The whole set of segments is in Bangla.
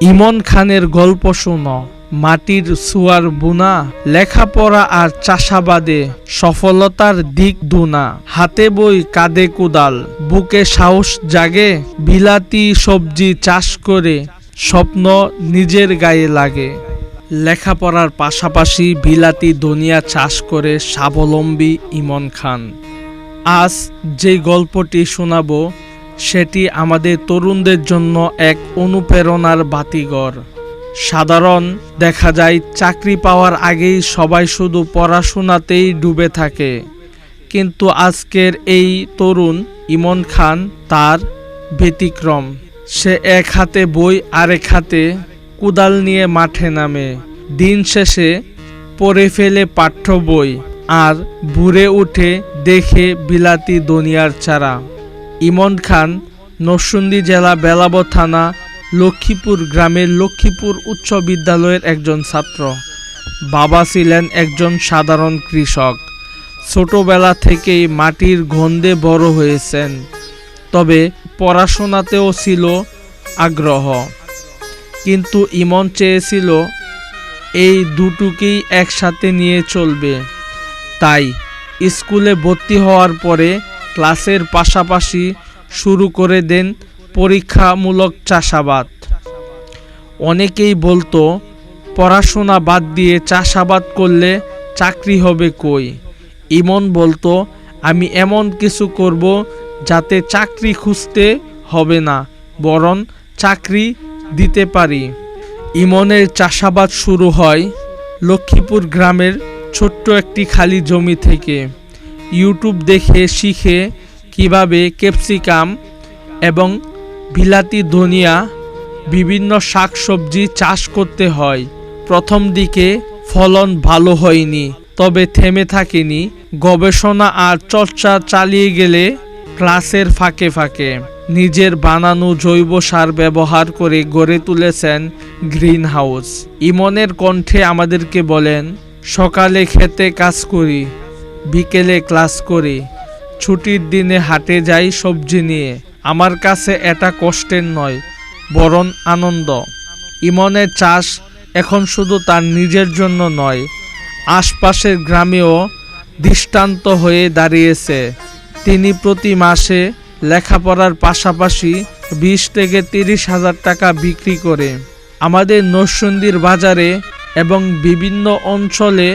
ইমন খানের গল্প শোনো। মাটির সুয়ার বুনা, লেখাপড়া আর চাষাবাদে সফলতার দিক দুনা। হাতে বই কাঁদে কুদাল, বুকে সাহস জাগে, বিলাতি সবজি চাষ করে স্বপ্ন নিজের গায়ে লাগে। লেখাপড়ার পাশাপাশি বিলাতি দুনিয়া চাষ করে স্বাবলম্বী ইমন খান। আজ যে গল্পটি শোনাবো সেটি আমাদের তরুণদের জন্য এক অনুপ্রেরণার বাতিঘর। সাধারণ, দেখা যায় চাকরি পাওয়ার আগেই সবাই শুধু পড়াশোনাতেই ডুবে থাকে। কিন্তু আজকের এই তরুণ ইমন খান তার ব্যতিক্রম। সে এক হাতে বই, আরেক হাতে কুদাল নিয়ে মাঠে নামে। দিন শেষে পড়ে ফেলে পাঠ্য বই আর ভুরে উঠে দেখে বিলাতি দুনিয়ার চারা। ইমন খান, নরসিংদী জেলা বেলাব থানা, লক্ষ্মীপুর গ্রামের লক্ষ্মীপুর উচ্চ বিদ্যালয়ের একজন ছাত্র। বাবা ছিলেন একজন সাধারণ কৃষক। ছোটবেলা থেকেই মাটির গন্ধে বড় হয়েছেন, তবে পড়াশোনাতেও ছিল আগ্রহ। কিন্তু ইমন চেয়েছিল, এই দুটোকেই একসাথে নিয়ে চলবে। তাই স্কুলে ভর্তি হওয়ার পরে ক্লাসের পাশাপাশি শুরু করে দেন পরীক্ষামূলক চাষাবাদ। অনেকেই বলতো, পড়াশোনা বাদ দিয়ে চাষাবাদ করলে চাকরি হবে কই? ইমন বলতো, আমি এমন কিছু করব যাতে চাকরি খুঁজতে হবে না, বরং চাকরি দিতে পারি। ইমনের চাষাবাদ শুরু হয় লক্ষ্মীপুর গ্রামের ছোট্ট একটি খালি জমি থেকে। ইউটিউব দেখে শিখে কীভাবে ক্যাপসিকাম এবং বিলাতি ধনিয়া বিভিন্ন শাকসবজি চাষ করতে হয়। প্রথম দিকে ফলন ভালো হয়নি, তবে থেমে থাকেনি। গবেষণা আর চর্চা চালিয়ে গেলে ক্লাসের ফাঁকে ফাঁকে। নিজের বানানো জৈব সার ব্যবহার করে গড়ে তুলেছেন গ্রিন হাউস ইমনের কণ্ঠে আমাদেরকে বলেন, সকালে খেতে কাজ করি বিকেলে ক্লাস করি। ছুটির দিনে হাটে যাই সবজি নিয়ে। আমার কাছে এটা কষ্টের নয়, বরং আনন্দ। ইমনের চাষ এখন শুধু তার নিজের জন্য নয়, আশপাশের গ্রামেও দৃষ্টান্ত হয়ে দাঁড়িয়েছে। তিনি প্রতি মাসে লেখাপড়ার পাশাপাশি বিশ থেকে তিরিশ হাজার টাকা বিক্রি করে। আমাদের নরসিংদীর বাজারে এবং বিভিন্ন অঞ্চলে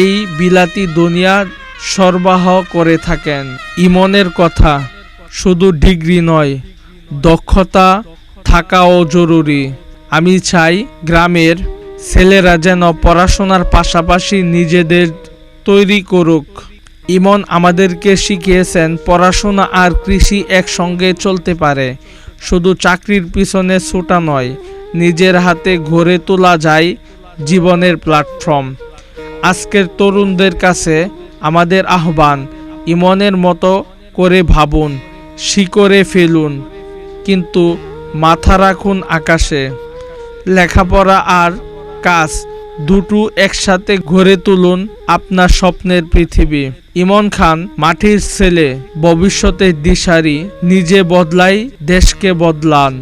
এই বিলাতি দুনিয়া সরবরাহ করে থাকেন। ইমনের কথা শুধু ডিগ্রি নয়, দক্ষতা থাকাও জরুরি। আমি চাই গ্রামের ছেলেরা যেন পড়াশোনার পাশাপাশি নিজেদের তৈরি করুক। ইমন আমাদেরকে শিখিয়েছেন, পড়াশোনা আর কৃষি একসঙ্গে চলতে পারে। শুধু চাকরির পিছনে ছোটা নয়, নিজের হাতে গড়ে তোলা যায় জীবনের প্ল্যাটফর্ম আজকের তরুণদের কাছে আমাদের আহ্বান, ইমনের মতো করে ভাবুন শিকরে ফেলুন। কিন্তু মাথা রাখুন আকাশে। লেখাপড়া আর কাজ দুটো একসাথে গড়ে তুলুন আপনার স্বপ্নের পৃথিবী। ইমন খান, মাটির ছেলে, ভবিষ্যতের দিশারি, নিজে বদলাই, দেশকে বদলান।